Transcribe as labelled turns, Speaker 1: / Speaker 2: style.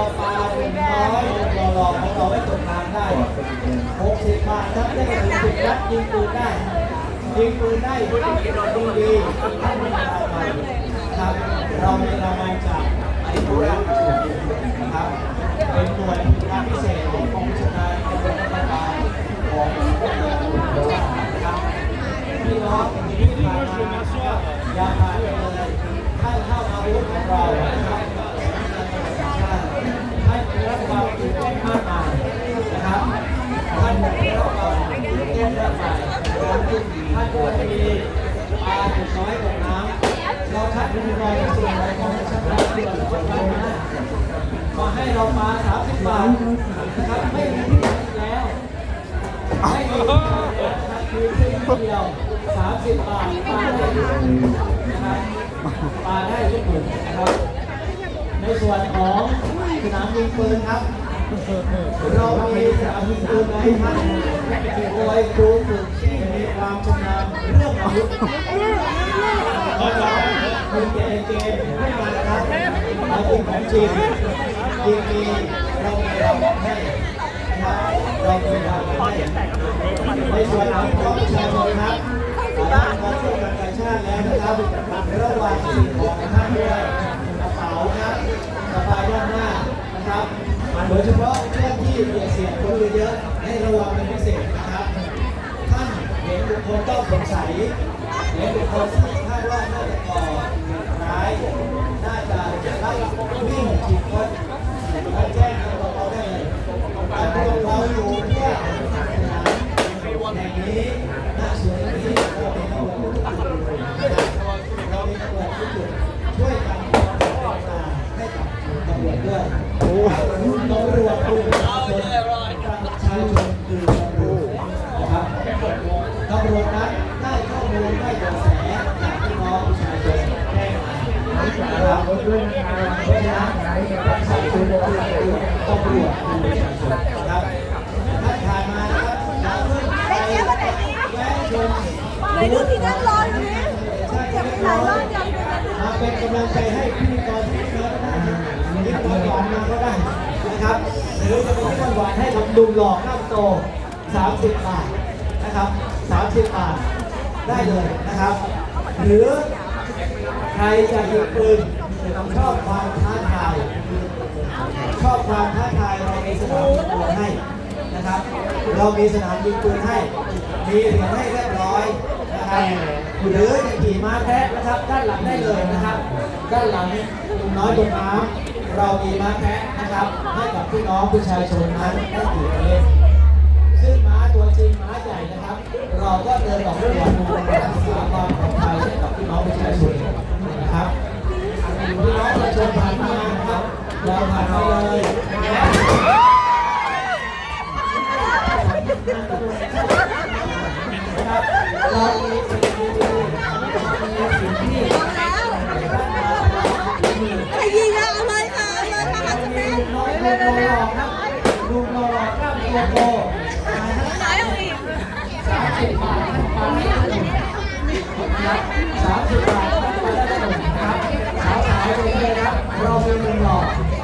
Speaker 1: เราปลาเป็นน้อยเราหลอกของเราไว้ตกน้ำได้หกสิบาทครับได้กระสุนสิบนัดยิงปืนได้ ยิงปืนได้ยิงดีท่านมีรางวัลครับเรามีรางวัลจากไอ้ตัวนะครับเป็นหน่วยงานพิเศษของกองชาการตำรวจนครบาลของนะครับพี่น้องที่ผ่านมาอย่าผ่านเลยให้เข้าอาวุธของเรานะครับ ให้รับความตื่นเต้นมากมายนะครับท่านได้รับความตื่นเต้นมากมาย การที่ท่านก็จะมีปลาจุดน้อยตกน้ำเราคัดเป็นรอยส่วนอะไรของชั้นล่างที่เราจะไปนะมาให้เราปลา30บาทนะครับไม่มีที่ไหนแล้วไม่มีนะครับคือที่เดียว30บาทปลาได้ทุกคนนะครับปลาได้ทุกคนนะครับ ในส่วนของสนามยิงปืนครับเรามีสนามยิงปืนให้ท่านโดยครูฝึกที่ มีความชำนาญเรื่องอาวุธเราจะมีเกมเกมให้มานะครับเราเป็นของจริงจริงมีเรามีเราให้นะครับเรามีเราให้ในส่วนของพี่น้องประชาชนครับเรามาช่วยกันกาชาติแล้วนะครับระหว่างสิ่งของท่านด้วยกระเป๋าครับสบายด้านหน้านะครับโดยเฉพาะเรื่องที่เบียเสียคนเยอะๆให้ระวังเป็นพิเศษ บุคคลต้องสงสัยเห็นบุคคลที่คาดว่าน่าจะก่อเหตุร้ายน่าจะไล่วิ่งฉีดคนมาแจ้งตำรวจเราได้เลยแต่พวกเราอยู่เพื่อสนามแห่งนี้หน้าสวนนี้เราเป็นตำรวจทุกจุดนเราเป็นตำรวจทุกจุดช่วยกันเป็นตาให้กับตำรวจด้วยตำรวจคือประชาชนประชาชนคือตำรวจนะครับ ตำรวจนั้นได้ข้อมูลได้เบาะแสจากพี่น้องประชาชนแจ้งมานะครับเพราะฉะนั้นประชาชนคือตำรวจคือประชาชนนะครับถ้านผ่านมานะครับอย่าเพิ่งไปแวะชม
Speaker 2: ไหนดูที่นั่งรออยู่นี่อยากไปถ่ายบ้านอยากไปถ่าย
Speaker 1: มาเป็นกำลังใจให้พิธีกรที่เกิดได้พิธีกรหวานมาก็ได้นะครับหรือจะเป็นพิธีกรหวานให้กับดุมหลอกน้ำโต30บาท นะครับ 30 บาทได้เลยนะครับ หรือใครจะยิงปืนชอบความท้าทาย ชอบความท้าทายเรามีสนามยิงปืนให้นะครับ เรามีสนามยิงปืนให้ มีเหรียญให้เรียบร้อยนะครับหรือจะขี่ม้าแพะนะครับ ด้านหลังได้เลยนะครับ ด้านหลังลุงน้อยบนน้ำเรามีม้าแพะนะครับให้กับพี่น้องประชาชนนั้นได้ขี่เล่น นะครับเราผ่านมาเลยนะครับเรามีสิ่งที่
Speaker 2: ใครยิงอะเอาเลยค่ะเอาเลยค่ะคุณแม่
Speaker 1: ลุงน้อยลุงโลหล่อครับลุงโลหลอกล้ามตัวโต
Speaker 2: ไหนเอาอีก
Speaker 1: สามสิบบาทปลาไม่ได้ครับสามสิบบาท ปลาได้